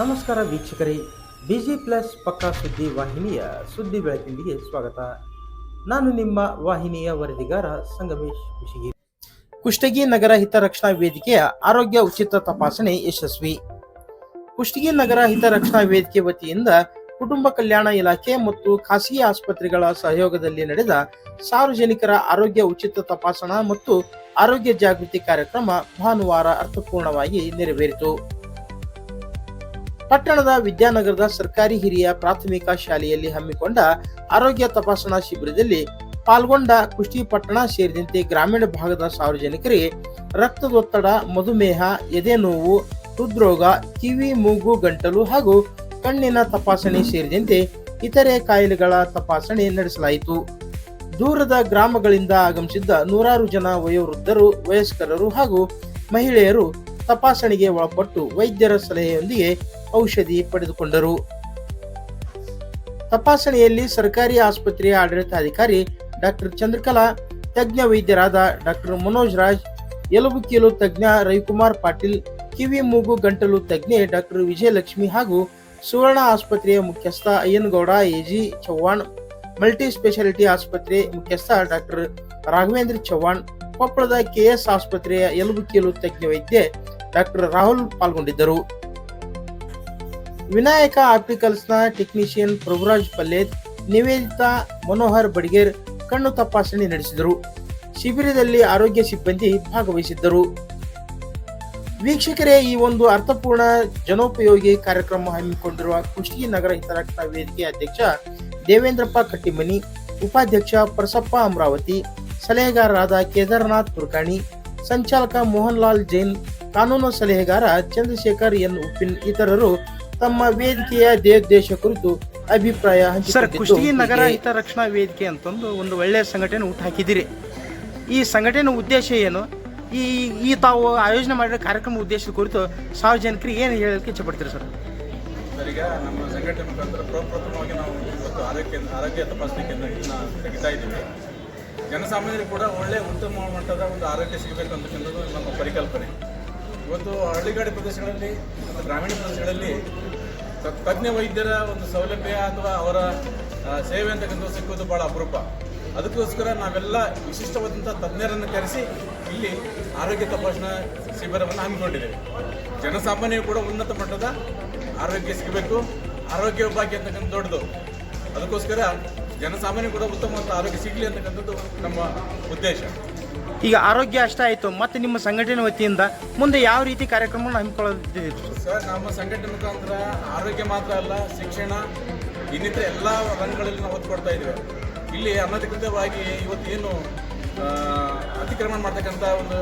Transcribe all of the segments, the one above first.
ನಮಸ್ಕಾರ ವೀಕ್ಷಕರೇ. Busy plus ಪಕ್ಕಾ ಸುದ್ದಿ ವಾಹಿನಿಯ ಸುದ್ದಿ ಬೆಳಕಿನಿಗೆ ಸ್ವಾಗತ. ನಾನು ನಿಮ್ಮ ವಾಹಿನಿಯ ವರದಿಗಾರ ಸಂಗಮೇಶ್ ಕುಶಿಗಿ. ಕುಷ್ಟಗಿ ನಗರ ಹಿತರಕ್ಷಣಾ ವೇದಿಕೆಯ ಆರೋಗ್ಯ ಉಚಿತ ತಪಾಸಣೆ ಯಶಸ್ವಿ. ಕುಷ್ಟಗಿ ನಗರ ಹಿತರಕ್ಷಣಾ ವೇದಿಕೆ ವತಿಯಿಂದ ಕುಟುಂಬ ಕಲ್ಯಾಣ ಇಲಾಖೆ ಮತ್ತು ಖಾಸಗಿ ಆಸ್ಪತ್ರೆಗಳ ಸಹಯೋಗದಲ್ಲಿ ನಡೆದ ಸಾರ್ವಜನಿಕರ ಆರೋಗ್ಯ ಉಚಿತ ತಪಾಸಣಾ ಮತ್ತು ಆರೋಗ್ಯ ಜಾಗೃತಿ ಕಾರ್ಯಕ್ರಮ ಭಾನುವಾರ ಅರ್ಥಪೂರ್ಣವಾಗಿ ನೆರವೇರಿತು. ಪಟ್ಟಣದ ವಿದ್ಯಾನಗರದ ಸರ್ಕಾರಿ ಹಿರಿಯ ಪ್ರಾಥಮಿಕ ಶಾಲೆಯಲ್ಲಿ ಹಮ್ಮಿಕೊಂಡ ಆರೋಗ್ಯ ತಪಾಸಣಾ ಶಿಬಿರದಲ್ಲಿ ಪಾಲ್ಗೊಂಡ ಕುಷ್ಟಿ ಪಟ್ಟಣ ಸೇರಿದಂತೆ ಗ್ರಾಮೀಣ ಭಾಗದ ಸಾರ್ವಜನಿಕರಿಗೆ ರಕ್ತದೊತ್ತಡ, ಮಧುಮೇಹ, ಎದೆ ನೋವು, ಹೃದ್ರೋಗ, ಕಿವಿ, ಮೂಗು, ಗಂಟಲು ಹಾಗೂ ಕಣ್ಣಿನ ತಪಾಸಣೆ ಸೇರಿದಂತೆ ಇತರೆ ಕಾಯಿಲೆಗಳ ತಪಾಸಣೆ ನಡೆಸಲಾಯಿತು. ದೂರದ ಗ್ರಾಮಗಳಿಂದ ಆಗಮಿಸಿದ್ದ ನೂರಾರು ಜನ ವಯೋವೃದ್ಧರು, ವಯಸ್ಕರರು ಹಾಗೂ ಮಹಿಳೆಯರು ತಪಾಸಣೆಗೆ ಒಳಪಟ್ಟು ವೈದ್ಯರ ಸಲಹೆಯೊಂದಿಗೆ ಔಷಧಿ ಪಡೆದುಕೊಂಡರು. ತಪಾಸಣೆಯಲ್ಲಿ ಸರ್ಕಾರಿ ಆಸ್ಪತ್ರೆಯ ಆಡಳಿತಾಧಿಕಾರಿ ಡಾಕ್ಟರ್ ಚಂದ್ರಕಲಾ, ತಜ್ಞ ವೈದ್ಯರಾದ ಡಾಕ್ಟರ್ ಮನೋಜ್ ರಾಜ್, ಎಲುಬು ಕೀಲು ತಜ್ಞ ರವಿಕುಮಾರ್ ಪಾಟೀಲ್, ಕಿವಿ ಮೂಗು ಗಂಟಲು ತಜ್ಞೆ ಡಾಕ್ಟರ್ ವಿಜಯಲಕ್ಷ್ಮಿ ಹಾಗೂ ಸುವರ್ಣ ಆಸ್ಪತ್ರೆಯ ಮುಖ್ಯಸ್ಥ Ayyanagouda, A G Chauhan multi speciality ಆಸ್ಪತ್ರೆ ಮುಖ್ಯಸ್ಥ ಡಾಕ್ಟರ್ ರಾಘವೇಂದ್ರ ಚೌಹಾಣ್ ಕೊಪ್ಪಳದ ಕೆಎಸ್ ಆಸ್ಪತ್ರೆಯ ಎಲುಬು ಕೀಲು ತಜ್ಞ ವೈದ್ಯ ಡಾಕ್ಟರ್ ರಾಹುಲ್ ಪಾಲ್ಗೊಂಡಿದ್ದರು. ವಿನಾಯಕ ಆಪ್ಟಿಕಲ್ಸ್ನ ಟೆಕ್ನಿಷಿಯನ್ ಪ್ರಭುರಾಜ್ ಪಲ್ಲೇತ್ ನಿವೇದಿತಾ ಮನೋಹರ್ ಬಡಿಗೇರ್ ಕಣ್ಣು ತಪಾಸಣೆ ನಡೆಸಿದರು. ಶಿಬಿರದಲ್ಲಿ ಆರೋಗ್ಯ ಸಿಬ್ಬಂದಿ ಭಾಗವಹಿಸಿದ್ದರು. ವೀಕ್ಷಕರೇ, ಈ ಒಂದು ಅರ್ಥಪೂರ್ಣ ಜನೋಪಯೋಗಿ ಕಾರ್ಯಕ್ರಮ ಹಮ್ಮಿಕೊಂಡಿರುವ ಕುಷ್ಟಗಿ ನಗರ ಹಿತರಕ್ಷಣಾ ವೇದಿಕೆ ಅಧ್ಯಕ್ಷ ದೇವೇಂದ್ರಪ್ಪ ಕಟ್ಟಿಮನಿ, ಉಪಾಧ್ಯಕ್ಷ ಪ್ರಸಪ್ಪ ಅಮರಾವತಿ ಸಲಹೆಗಾರರಾದ ಕೇದಾರನಾಥ್ ತುರ್ಕಾಣಿ, ಸಂಚಾಲಕ ಮೋಹನ್ ಲಾಲ್ ಜೈನ್, ಕಾನೂನು ಸಲಹೆಗಾರ ಚಂದ್ರಶೇಖರ್ ಎನ್ ಉಪ್ಪಿನ್, ಇತರರು ತಮ್ಮ ವೇದಿಕೆಯ ದೇಶ ಕುರಿತು ಅಭಿಪ್ರಾಯ ಸರ್ ಕುಷ್ಟಗಿ ನಗರ ಹಿತ ಹಿತರಕ್ಷಣಾ ವೇದಿಕೆ ಅಂತಂದು ಒಂದು ಒಳ್ಳೆಯ ಸಂಘಟನೆ ಊಟ ಹಾಕಿದ್ದೀರಿ. ಈ ಸಂಘಟನೆ ಉದ್ದೇಶ ಏನು? ಈ ಈ ತಾವು ಆಯೋಜನೆ ಮಾಡಿರೋ ಕಾರ್ಯಕ್ರಮ ಉದ್ದೇಶದ ಕುರಿತು ಸಾರ್ವಜನಿಕರಿಗೆ ಏನು ಹೇಳೋಕ್ಕೆ ಇಚ್ಛಪಡ್ತೀರಿ ಸರ್? ಸರ್ ಈಗ ನಮ್ಮ ಸಂಘಟನೆ ಮುಖಾಂತರ ಪ್ರಪ್ರಥಮವಾಗಿ ನಾವು ಇವತ್ತು ಆರೋಗ್ಯ ಆರೋಗ್ಯ ತಪಾಸಣೆ ಕೇಂದ್ರಗಳನ್ನ ತೆಗಿತಾ ಇದ್ದೀವಿ. ಜನಸಾಮಾನ್ಯರಿಗೆ ಕೂಡ ಒಳ್ಳೆಯ ಉತ್ತಮ ಮಟ್ಟದ ಒಂದು ಆರೋಗ್ಯ ಸಿಗಬೇಕು ಅಂತಕ್ಕಂಥದ್ದು ನಮ್ಮ ಪರಿಕಲ್ಪನೆ. ಇವತ್ತು ಹಳ್ಳಿಗಾಡಿ ಪ್ರದೇಶಗಳಲ್ಲಿ ಮತ್ತು ಗ್ರಾಮೀಣ ಪ್ರದೇಶಗಳಲ್ಲಿ ತಜ್ಞ ವೈದ್ಯರ ಒಂದು ಸೌಲಭ್ಯ ಅಥವಾ ಅವರ ಸೇವೆ ಅಂತಕ್ಕಂಥ ಸಿಕ್ಕೋದು ಭಾಳ ಅಪರೂಪ. ಅದಕ್ಕೋಸ್ಕರ ನಾವೆಲ್ಲ ವಿಶಿಷ್ಟವಾದಂಥ ತಜ್ಞರನ್ನು ಕರೆಸಿ ಇಲ್ಲಿ ಆರೋಗ್ಯ ತಪಾಸಣಾ ಶಿಬಿರವನ್ನು ಹಮ್ಮಿಕೊಂಡಿದ್ದೇವೆ. ಜನಸಾಮಾನ್ಯರು ಕೂಡ ಉನ್ನತ ಮಟ್ಟದ ಆರೋಗ್ಯ ಸಿಗಬೇಕು, ಆರೋಗ್ಯ ಭಾಗ್ಯ ಅಂತಕ್ಕಂಥ ದೊಡ್ಡದು. ಅದಕ್ಕೋಸ್ಕರ ಜನಸಾಮಾನ್ಯ ಕೂಡ ಉತ್ತಮವಾದ ಆರೋಗ್ಯ ಸಿಗಲಿ ಅಂತಕ್ಕಂಥದ್ದು ನಮ್ಮ ಉದ್ದೇಶ. ಈಗ ಆರೋಗ್ಯ ಅಷ್ಟೇ ಆಯಿತು ಮತ್ತು ನಿಮ್ಮ ಸಂಘಟನೆ ವತಿಯಿಂದ ಮುಂದೆ ಯಾವ ರೀತಿ ಕಾರ್ಯಕ್ರಮವನ್ನು ಹಮ್ಮಿಕೊಳ್ಳುತ್ತಿದ್ದೀರಿ? ಸರ್? ನಮ್ಮ ಸಂಘಟನೆ ಮುಖಾಂತರ ಆರೋಗ್ಯ ಮಾತ್ರ ಅಲ್ಲ ಶಿಕ್ಷಣ ಇನ್ನಿತರ ಎಲ್ಲ ರಂಗಗಳಲ್ಲಿ ನಾವು ಒತ್ತು ಕೊಡ್ತಾ ಇದ್ದೇವೆ. ಇಲ್ಲಿ ಅನಧಿಕೃತವಾಗಿ ಇವತ್ತು ಏನು ಆ, ಅತಿಕ್ರಮಣ ಮಾಡ್ತಕ್ಕಂಥ ಒಂದು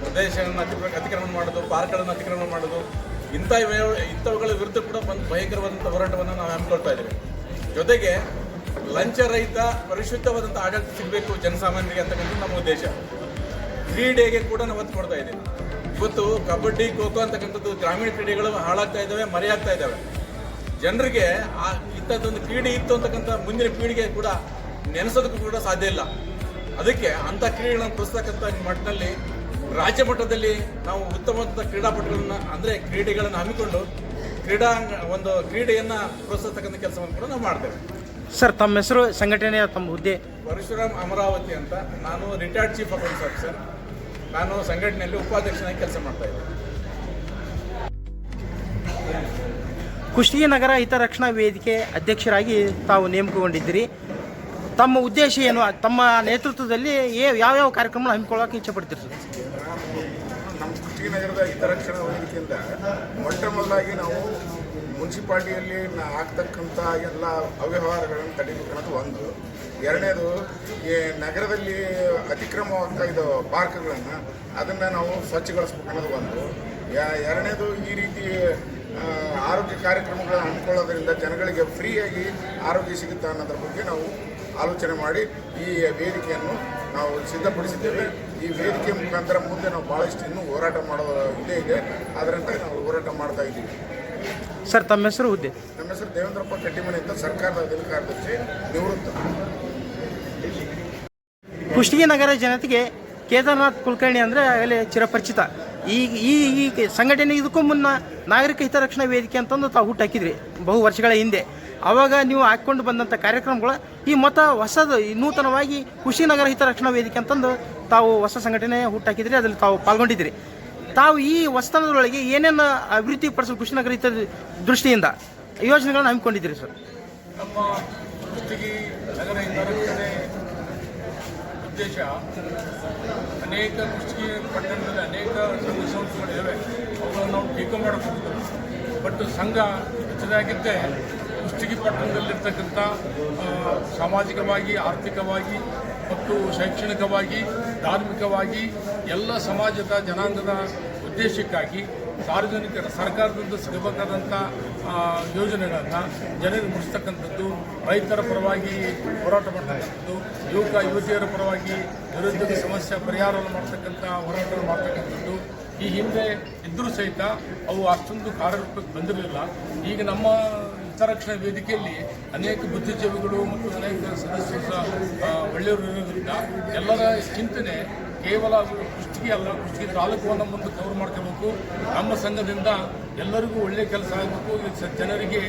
ಪ್ರದೇಶಗಳನ್ನು ಅತಿ ಅತಿಕ್ರಮಣ ಮಾಡೋದು ಪಾರ್ಕ್ಗಳನ್ನು ಅತಿಕ್ರಮಣ ಮಾಡೋದು ಇಂಥ ಇಂಥವುಗಳ ವಿರುದ್ಧ ಕೂಡ ಒಂದು ಭಯಂಕರವಾದಂಥ ಹೋರಾಟವನ್ನು ನಾವು ಹಮ್ಮಿಕೊಳ್ತಾ ಇದ್ದೇವೆ. ಜೊತೆಗೆ ಲಂಚರಹಿತ ಪರಿಶುದ್ಧವಾದಂಥ ಆಡಳಿತ ಸಿಗಬೇಕು ಜನಸಾಮಾನ್ಯರಿಗೆ ಅಂತಕ್ಕಂಥದ್ದು ನಮ್ಮ ಉದ್ದೇಶ. ಕ್ರೀಡೆಗೆ ಕೂಡ ನಾವು ಒತ್ತು ಕೊಡ್ತಾ ಇದ್ದೀವಿ. ಇವತ್ತು ಕಬಡ್ಡಿ ಖೋ ಖೋ ಅಂತಕ್ಕಂಥದ್ದು ಗ್ರಾಮೀಣ ಕ್ರೀಡೆಗಳು ಹಾಳಾಗ್ತಾ ಇದ್ದಾವೆ ಮರೆಯಾಗ್ತಾ ಇದ್ದಾವೆ. ಜನರಿಗೆ ಆ ಇಂಥದ್ದೊಂದು ಕ್ರೀಡೆ ಇತ್ತು ಅಂತಕ್ಕಂಥ ಮುಂದಿನ ಪೀಳಿಗೆ ಕೂಡ ನೆನೆಸೋದಕ್ಕೂ ಕೂಡ ಸಾಧ್ಯ ಇಲ್ಲ. ಅದಕ್ಕೆ ಅಂಥ ಕ್ರೀಡೆಗಳನ್ನು ಪ್ರೋತ್ಸಾಹಕ್ಕಂಥ ಮಟ್ಟದಲ್ಲಿ ರಾಜ್ಯ ಮಟ್ಟದಲ್ಲಿ ನಾವು ಉತ್ತಮವಾದ ಕ್ರೀಡಾಪಟುಗಳನ್ನು ಅಂದರೆ ಕ್ರೀಡೆಗಳನ್ನು ಹಮ್ಮಿಕೊಂಡು ಕ್ರೀಡಾ ಒಂದು ಕ್ರೀಡೆಯನ್ನು ಪ್ರೋತ್ಸಾಹಿಸ್ತಕ್ಕಂಥ ಕೆಲಸವನ್ನು ಕೂಡ ನಾವು ಮಾಡ್ತೇವೆ. ಸರ್ ತಮ್ಮ ಹೆಸರು ಸಂಘಟನೆಯ ತಮ್ಮ ಹುದ್ದೆ? ಪರಶುರಾಮ್ ಅಮರಾವತಿ ಅಂತ. ನಾನು ರಿಟೈರ್ಡ್ ಚೀಫ್ ಅಕೌಂಟ್ಸ್ ಆಫೀಸರ್ ನಾನು ಸಂಘಟನೆಯಲ್ಲಿ ಉಪಾಧ್ಯಕ್ಷನಾಗಿ ಕೆಲಸ ಮಾಡ್ತಾ ಇದ್ದೆ. ಕುಷ್ಟಗಿ ನಗರ ಹಿತರಕ್ಷಣಾ ವೇದಿಕೆ ಅಧ್ಯಕ್ಷರಾಗಿ ತಾವು ನೇಮಕಗೊಂಡಿದ್ದೀರಿ. ತಮ್ಮ ಉದ್ದೇಶ ಏನು? ತಮ್ಮ ನೇತೃತ್ವದಲ್ಲಿ ಏ- ಯಾವ್ಯಾವ ಕಾರ್ಯಕ್ರಮ ಹಮ್ಮಿಕೊಳ್ಳೋಕೆ ಇಚ್ಛೆ ಪಡ್ತೀರಿ ನಮ್ಮ ಕುಷ್ಟಗಿ ನಗರದ ಹಿತರಕ್ಷಣಾ ವೇದಿಕೆಯಿಂದ ಮೊಟ್ಟ ಮೊದಲಾಗಿ ನಾವು ಮುನ್ಸಿಪಾಲ್ಟಿಯಲ್ಲಿ ಆಗ್ತಕ್ಕಂಥ ಎಲ್ಲ ಅವ್ಯವಹಾರಗಳನ್ನು ತಡಿಬೇಕನ್ನೋದು ಒಂದು ಎರಡನೇದು ಈ ನಗರದಲ್ಲಿ ಅತಿಕ್ರಮವಾಗ್ತಾ ಇದ್ದ ಪಾರ್ಕ್ಗಳನ್ನು ಅದನ್ನು ನಾವು ಸ್ವಚ್ಛಗೊಳಿಸ್ಬೇಕು ಅನ್ನೋದು ಒಂದು. ಯ- ಎರಡನೇದು ಈ ರೀತಿ ಆರೋಗ್ಯ ಕಾರ್ಯಕ್ರಮಗಳನ್ನು ಹಮ್ಮಿಕೊಳ್ಳೋದ್ರಿಂದ ಜನಗಳಿಗೆ ಫ್ರೀಯಾಗಿ ಆರೋಗ್ಯ ಸಿಗುತ್ತೆ ಅನ್ನೋದ್ರ ಬಗ್ಗೆ ನಾವು ಆಲೋಚನೆ ಮಾಡಿ ಈ ವೇದಿಕೆಯನ್ನು ನಾವು ಸಿದ್ಧಪಡಿಸಿದ್ದೇವೆ. ಈ ವೇದಿಕೆ ಮುಖಾಂತರ ಮುಂದೆ ನಾವು ಭಾಳಷ್ಟು ಇನ್ನೂ ಹೋರಾಟ ಮಾಡೋ ಹುದ್ದೆ ಇದೆ. ಅದರಂತೆ ನಾವು ಹೋರಾಟ ಮಾಡ್ತಾ ಇದ್ದೀವಿ. ಸರ್ ತಮ್ಮ ಹೆಸರು ಹುದ್ದೆ? ನಮ್ಮ ಹೆಸರು ದೇವೇಂದ್ರಪ್ಪ ಕಟ್ಟಿಮನೆ ಅಂತ ಸರ್ಕಾರದ ಅಧಿಕಾರದರ್ಶಿ ನಿವೃತ್ತ. ಕುಷ್ಟಗಿ ನಗರ ಜನತೆಗೆ ಕೇದಾರ್ನಾಥ್ ಕುಲಕರ್ಣಿ ಅಂದರೆ ಆಗಲೇ ಚಿರಪರಿಚಿತ. ಈಗ ಈ ಈ ಸಂಘಟನೆ ಇದಕ್ಕೂ ಮುನ್ನ ನಾಗರಿಕ ಹಿತರಕ್ಷಣಾ ವೇದಿಕೆ ಅಂತಂದು ತಾವು ಹುಟ್ಟಾಕಿದ್ರಿ ಬಹು ವರ್ಷಗಳ ಹಿಂದೆ. ಅವಾಗ ನೀವು ಹಾಕ್ಕೊಂಡು ಬಂದಂಥ ಕಾರ್ಯಕ್ರಮಗಳು ಈ ಮತ ಹೊಸದು, ಈ ನೂತನವಾಗಿ ಕುಶಿನಗರ ಹಿತರಕ್ಷಣಾ ವೇದಿಕೆ ಅಂತಂದು ತಾವು ಹೊಸ ಸಂಘಟನೆ ಹುಟ್ಟಾಕಿದ್ರಿ ಅದರಲ್ಲಿ ತಾವು ಪಾಲ್ಗೊಂಡಿದ್ರಿ. ತಾವು ಈ ಹೊಸತನದೊಳಗೆ ಏನೇನು ಅಭಿವೃದ್ಧಿ ಪಡಿಸಲು ಕುಶಿನಗರ ಹಿತ ದೃಷ್ಟಿಯಿಂದ ಯೋಜನೆಗಳನ್ನು ಹಮ್ಮಿಕೊಂಡಿದ್ದೀರಿ ಸರ್? ಉದ್ದೇಶ ಅನೇಕ ಕುಷ್ಟಗಿ ಪಟ್ಟಣದಲ್ಲಿ ಅನೇಕ ಸಂಘ ಸಂಸ್ಥೆಗಳಿವೆ ಅವುಗಳನ್ನು ನಾವು ಟೀಕೆ ಮಾಡಬಹುದು. ಬಟ್ ಸಂಘ ಹೆಚ್ಚದಾಗಿದ್ದೆ ಕುಷ್ಟಗಿ ಪಟ್ಟಣದಲ್ಲಿರ್ತಕ್ಕಂಥ ಸಾಮಾಜಿಕವಾಗಿ, ಆರ್ಥಿಕವಾಗಿ ಮತ್ತು ಶೈಕ್ಷಣಿಕವಾಗಿ, ಧಾರ್ಮಿಕವಾಗಿ ಎಲ್ಲ ಸಮಾಜದ ಜನಾಂಗದ ಉದ್ದೇಶಕ್ಕಾಗಿ ಸಾರ್ವಜನಿಕರ, ಸರ್ಕಾರದಿಂದ ಸಿಗಬೇಕಾದಂಥ ಯೋಜನೆಗಳನ್ನು ಜನರಿಗೆ ಮುಟ್ಟಿಸ್ತಕ್ಕಂಥದ್ದು ರೈತರ ಪರವಾಗಿ ಹೋರಾಟ ಮಾಡ್ತಕ್ಕಂಥದ್ದು, ಯುವಕ, ಯುವತಿಯರ ಪರವಾಗಿ ನಿರುದ್ಯೋಗ ಸಮಸ್ಯೆ ಪರಿಹಾರವನ್ನು ಮಾಡ್ತಕ್ಕಂಥ ಹೋರಾಟ ಮಾಡ್ತಕ್ಕಂಥದ್ದು, ಈ ಹಿಂದೆ ಇದ್ದರೂ ಸಹಿತ ಅವು ಅಷ್ಟೊಂದು ಕಾರ್ಯರೂಪಕ್ಕೆ ಬಂದಿರಲಿಲ್ಲ. ಈಗ ನಮ್ಮ ಹಿತರಕ್ಷಣಾ ವೇದಿಕೆಯಲ್ಲಿ ಅನೇಕ ಬುದ್ಧಿಜೀವಿಗಳು ಮತ್ತು ಅನೇಕ ಸದಸ್ಯರು ಸಹ ಒಳ್ಳೆಯವರು ಇರೋದ್ರಿಂದ ಎಲ್ಲರ ಚಿಂತನೆ ಕೇವಲ ಕುಷ್ಟಗಿ ಅಲ್ಲ ಕುಷ್ಟಗಿ ತಾಲೂಕನ್ನು ಮುಂದೆ ಕವರ್ ಮಾಡ್ಕೋಬೇಕು. ನಮ್ಮ ಸಂಘದಿಂದ ಎಲ್ಲರಿಗೂ ಒಳ್ಳೆಯ ಕೆಲಸ ಆಗಬೇಕು. ಜನರಿಗೆ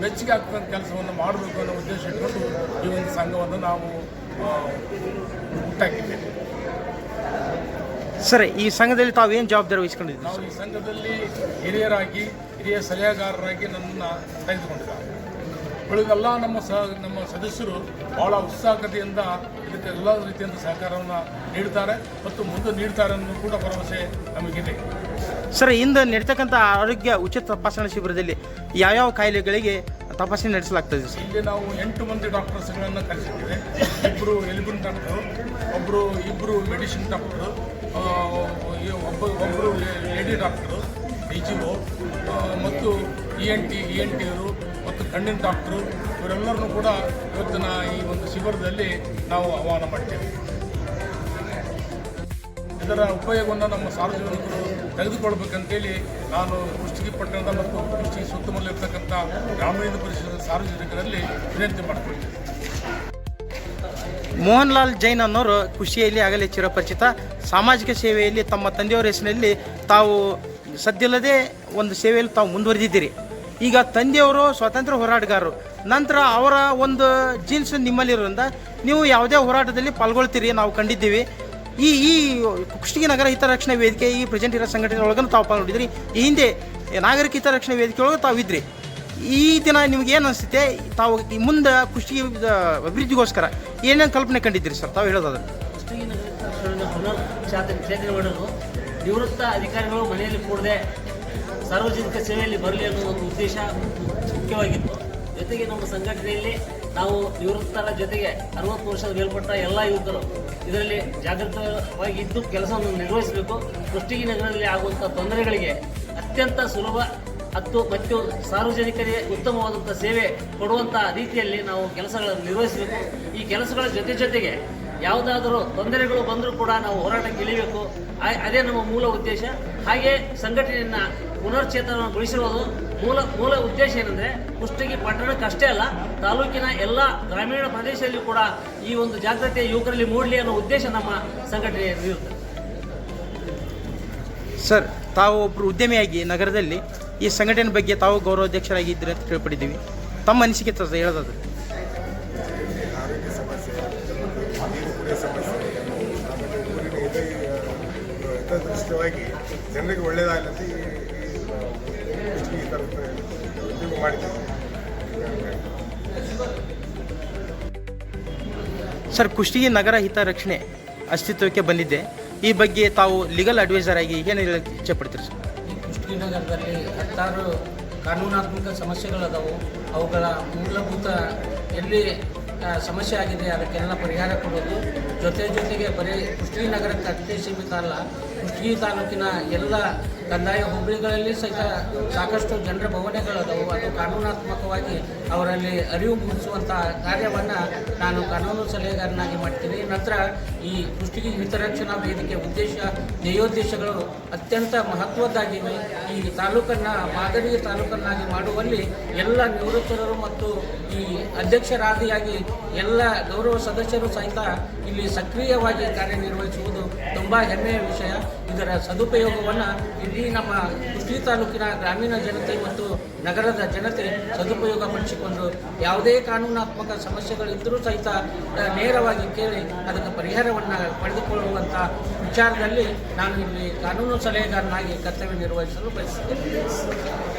ಮೆಚ್ಚುಗೆ ಆಗ್ತಕ್ಕಂಥ ಕೆಲಸವನ್ನು ಮಾಡಬೇಕು ಅನ್ನೋ ಉದ್ದೇಶ ಇಟ್ಕೊಂಡು ಈ ಒಂದು ಸಂಘವನ್ನು ನಾವು ಸರಿ ಸರ್ ಈ ಸಂಘದಲ್ಲಿ ತಾವು ಏನು ಜವಾಬ್ದಾರಿ ವಹಿಸ್ಕೊಂಡಿದ್ದೀವಿ ನಾವು ಈ ಸಂಘದಲ್ಲಿ ಹಿರಿಯರಾಗಿ ಹಿರಿಯ ಸಲಹೆಗಾರರಾಗಿ ನನ್ನನ್ನು ತೆಗೆದುಕೊಂಡಿದ್ದಾರೆ. ಉಳಿದೆಲ್ಲ ನಮ್ಮ ಸ ನಮ್ಮ ಸದಸ್ಯರು ಬಹಳ ಉತ್ಸಾಹಕತೆಯಿಂದ ಇದಕ್ಕೆ ಎಲ್ಲ ರೀತಿಯಿಂದ ಸಹಕಾರವನ್ನು ನೀಡ್ತಾರೆ ಮತ್ತು ಮುಂದೆ ನೀಡ್ತಾರೆ ಅನ್ನೋ ಕೂಡ ಭರವಸೆ ನಮಗಿದೆ. ಸರ್ ಇಂದು ನಡೀತಕ್ಕಂಥ ಆರೋಗ್ಯ ಉಚಿತ ತಪಾಸಣಾ ಶಿಬಿರದಲ್ಲಿ ಯಾವ್ಯಾವ ಕಾಯಿಲೆಗಳಿಗೆ ತಪಾಸಣೆ ನಡೆಸಲಾಗ್ತದೆ ಸರ್? ಇಲ್ಲಿ ನಾವು ಎಂಟು ಮಂದಿ ಡಾಕ್ಟರ್ಸ್ಗಳನ್ನು ಕರೆಸಿದ್ದೇವೆ. ಇಬ್ಬರು ಎಲಿಬಿನ್ ಡಾಕ್ಟರು ಒಬ್ಬರು ಇಬ್ಬರು ಮೆಡಿಸಿನ್ ಡಾಕ್ಟರು ಒಬ್ಬ ಒಬ್ಬರು lady doctor D G O ಮತ್ತು E N T E N ಟಿಯವರು ಮತ್ತು ಕಣ್ಣಿನ ಡಾಕ್ಟ್ರು ಇವರೆಲ್ಲರನ್ನೂ ಕೂಡ ಇವತ್ತಿನ ಈ ಒಂದು ಶಿಬಿರದಲ್ಲಿ ನಾವು ಆಹ್ವಾನ ಮಾಡ್ತೇವೆ. ಇದರ ಉಪಯೋಗವನ್ನು ನಮ್ಮ ಸಾರ್ವಜನಿಕರು ತೆಗೆದುಕೊಳ್ಬೇಕಂತೇಳಿ ನಾನು ಕುಷ್ಟಗಿ ಪಟ್ಟಣದ ಮತ್ತು ಕುಷ್ಟಗಿ ಸುತ್ತಮುತ್ತಲಿರ್ತಕ್ಕಂಥ ಗ್ರಾಮೀಣ ಪರಿಸರದ ಸಾರ್ವಜನಿಕರಲ್ಲಿ ವಿನಂತಿ ಮಾಡ್ಕೊಳ್ತೀನಿ. ಮೋಹನ್ ಲಾಲ್ ಜೈನ್ ಅನ್ನೋರು ಖುಷಿಯಲ್ಲಿ ಆಗಲೇ ಚಿರಪರಿಚಿತ ಸಾಮಾಜಿಕ ಸೇವೆಯಲ್ಲಿ ತಮ್ಮ ತಂದೆಯವರ ಹೆಸರಿನಲ್ಲಿ ತಾವು ಸದ್ಯಲ್ಲದೆ ಒಂದು ಸೇವೆಯಲ್ಲಿ ತಾವು ಮುಂದುವರೆದಿದ್ದೀರಿ. ಈಗ ತಂದೆಯವರು ಸ್ವಾತಂತ್ರ್ಯ ಹೋರಾಟಗಾರರು. ನಂತರ ಅವರ ಒಂದು ಜೀನ್ಸ್ ನಿಮ್ಮಲ್ಲಿರೋದ್ರಿಂದ ನೀವು ಯಾವುದೇ ಹೋರಾಟದಲ್ಲಿ ಪಾಲ್ಗೊಳ್ತೀರಿ ನಾವು ಕಂಡಿದ್ದೀವಿ. ಈ ಈ ಕುಷ್ಟಗಿ ನಗರ ಹಿತರಕ್ಷಣಾ ವೇದಿಕೆ, ಈ ಪ್ರೆಸೆಂಟ್ ಇರೋ ಸಂಘಟನೆ ಒಳಗನ್ನು ತಾವು ಪಾಲ್ಗೊಂಡಿದ್ರಿ ಈ ಹಿಂದೆ ನಾಗರಿಕ ಹಿತರಕ್ಷಣಾ ವೇದಿಕೆ ಒಳಗೆ ತಾವು ಇದ್ರಿ. ಈ ದಿನ ನಿಮ್ಗೆ ಏನು ಅನಿಸುತ್ತೆ? ತಾವು ಮುಂದೆ ಕುಷ್ಟಗಿ ಅಭಿವೃದ್ಧಿಗೋಸ್ಕರ ಏನೇನು ಕಲ್ಪನೆ ಕಂಡಿದ್ದೀರಿ ಸರ್? ತಾವು ಹೇಳೋದಾದ್ರೆ. ಕುಷ್ಟಗಿ ನಗರ ನಿವೃತ್ತ ಅಧಿಕಾರಿಗಳು ಮನೆಯಲ್ಲಿ ಕೂಡದೆ ಸಾರ್ವಜನಿಕ ಸೇವೆಯಲ್ಲಿ ಬರಲಿ ಅನ್ನೋ ಒಂದು ಉದ್ದೇಶ ಮುಖ್ಯವಾಗಿತ್ತು. ಜೊತೆಗೆ ನಮ್ಮ ಸಂಘಟನೆಯಲ್ಲಿ ನಾವು ನಿವೃತ್ತರ ಜೊತೆಗೆ ಅರವತ್ತು ವರ್ಷದ ಮೇಲ್ಪಟ್ಟ ಎಲ್ಲ ಯುವಕರು ಇದರಲ್ಲಿ ಜಾಗೃತವಾಗಿ ಇದ್ದು ಕೆಲಸವನ್ನು ನಿರ್ವಹಿಸಬೇಕು. ಕುಷ್ಟಗಿ ನಗರದಲ್ಲಿ ಆಗುವಂಥ ತೊಂದರೆಗಳಿಗೆ ಅತ್ಯಂತ ಸುಲಭ ಮತ್ತು ಮತ್ತು ಸಾರ್ವಜನಿಕರಿಗೆ ಉತ್ತಮವಾದಂಥ ಸೇವೆ ಕೊಡುವಂಥ ರೀತಿಯಲ್ಲಿ ನಾವು ಕೆಲಸಗಳನ್ನು ನಿರ್ವಹಿಸಬೇಕು. ಈ ಕೆಲಸಗಳ ಜೊತೆ ಜೊತೆಗೆ ಯಾವುದಾದರೂ ತೊಂದರೆಗಳು ಬಂದರೂ ಕೂಡ ನಾವು ಹೋರಾಟಕ್ಕೆ ಇಳಿಬೇಕು. ಆ- ಅದೇ ನಮ್ಮ ಮೂಲ ಉದ್ದೇಶ. ಹಾಗೆ ಸಂಘಟನೆಯನ್ನು ಪುನರ್ಚೇತನಗೊಳಿಸಿರೋದು ಮೂಲ ಮೂಲ ಉದ್ದೇಶ ಏನಂದರೆ ಕುಷ್ಟಗಿ ಪಟ್ಟಣಕ್ಕಷ್ಟೇ ಅಲ್ಲ, ತಾಲೂಕಿನ ಎಲ್ಲ ಗ್ರಾಮೀಣ ಪ್ರದೇಶದಲ್ಲಿ ಕೂಡ ಈ ಒಂದು ಜಾಗೃತಿ ಯುವಕರಲ್ಲಿ ಮೂಡಲಿ ಅನ್ನೋ ಉದ್ದೇಶ ನಮ್ಮ ಸಂಘಟನೆ ಇರುತ್ತೆ. ಸರ್, ತಾವು ಒಬ್ಬರು ಉದ್ಯಮಿಯಾಗಿ ನಗರದಲ್ಲಿ ಈ ಸಂಘಟನೆ ಬಗ್ಗೆ ತಾವು ಗೌರವಾಧ್ಯಕ್ಷರಾಗಿದ್ದೀರಿ ಅಂತ ತಿಳ್ಪಡಿದ್ದೀವಿ ತಮ್ಮ ಅನಿಸಿಕೆ ಹೇಳೋದಾದ್ರೆ. ಹಿತದೃಷ್ಟವಾಗಿ ಜನರಿಗೆ ಒಳ್ಳೆಯದಾಗಲಿ ಅಂತ ಈ ಥರ ಉದ್ಯೋಗ ಮಾಡಿದ್ದೀವಿ. ಸರ್ ಕುಷ್ಟಗಿ ನಗರ ಹಿತರಕ್ಷಣೆ ಅಸ್ತಿತ್ವಕ್ಕೆ ಬಂದಿದೆ. ಈ ಬಗ್ಗೆ ತಾವು ಲೀಗಲ್ ಅಡ್ವೈಸರ್ ಆಗಿ ಏನು ಹೇಳಕ್ಕೆ ಇಚ್ಛೆಪಡ್ತೀರಿ ಸರ್? ಈ ಕುಷ್ಟಗಿ ನಗರದಲ್ಲಿ ಹತ್ತಾರು ಕಾನೂನಾತ್ಮಕ ಸಮಸ್ಯೆಗಳದಾವು. ಅವುಗಳ ಮೂಲಭೂತ ಎಲ್ಲಿ ಸಮಸ್ಯೆ ಆಗಿದೆ ಅದಕ್ಕೆಲ್ಲ ಪರಿಹಾರ ಕೊಡೋದು. ಜೊತೆ ಜೊತೆಗೆ ಬರೀ ಕುಷ್ಟಗಿ ನಗರಕ್ಕೆ ಅಷ್ಟೇ ಸೀಮಿತ ಅಲ್ಲ ಕುಷ್ಟಗಿ ತಾಲೂಕಿನ ಎಲ್ಲ ಕಂದಾಯ ಹುಬ್ಬಳ್ಳಿಗಳಲ್ಲಿ ಸಹಿತ ಸಾಕಷ್ಟು ಜನರ ಭವನೆಗಳು ಅದು ಕಾನೂನಾತ್ಮಕವಾಗಿ ಅವರಲ್ಲಿ ಅರಿವು ಮೂಡಿಸುವಂಥ ಕಾರ್ಯವನ್ನು ನಾನು ಕಾನೂನು ಸಲಹೆಗಾರನಾಗಿ ಮಾಡ್ತೀನಿ. ನಂತರ ಈ ಕುಷ್ಟಗಿ ಹಿತರಕ್ಷಣಾ ವೇದಿಕೆ ಉದ್ದೇಶ ಧ್ಯೇಯೋದ್ದೇಶಗಳು ಅತ್ಯಂತ ಮಹತ್ವದ್ದಾಗಿವೆ. ಈ ತಾಲೂಕನ್ನು ಮಾದರಿ ತಾಲೂಕನ್ನಾಗಿ ಮಾಡುವಲ್ಲಿ ಎಲ್ಲ ನಿವೃತ್ತರು ಮತ್ತು ಈ ಅಧ್ಯಕ್ಷರಾದಿಯಾಗಿ ಎಲ್ಲ ಗೌರವ ಸದಸ್ಯರು ಸಹಿತ ಇಲ್ಲಿ ಸಕ್ರಿಯವಾಗಿ ಕಾರ್ಯನಿರ್ವಹಿಸುವುದು ತುಂಬ ಹೆಮ್ಮೆಯ ವಿಷಯ. ಇದರ ಸದುಪಯೋಗವನ್ನು ಇಡೀ ನಮ್ಮ ಕೃಷಿ ತಾಲೂಕಿನ ಗ್ರಾಮೀಣ ಜನತೆ ಮತ್ತು ನಗರದ ಜನತೆ ಸದುಪಯೋಗ ಪಡಿಸಿಕೊಂಡು ಯಾವುದೇ ಕಾನೂನಾತ್ಮಕ ಸಮಸ್ಯೆಗಳಿದ್ದರೂ ಸಹಿತ ನೇರವಾಗಿ ಕೇಳಿ ಅದಕ್ಕೆ ಪರಿಹಾರವನ್ನು ಪಡೆದುಕೊಳ್ಳುವಂಥ ವಿಚಾರದಲ್ಲಿ ನಾನು ಇಲ್ಲಿ ಕಾನೂನು ಸಲಹೆಗಾರನಾಗಿ ಕರ್ತವ್ಯ ನಿರ್ವಹಿಸಲು ಬಯಸುತ್ತೇನೆ.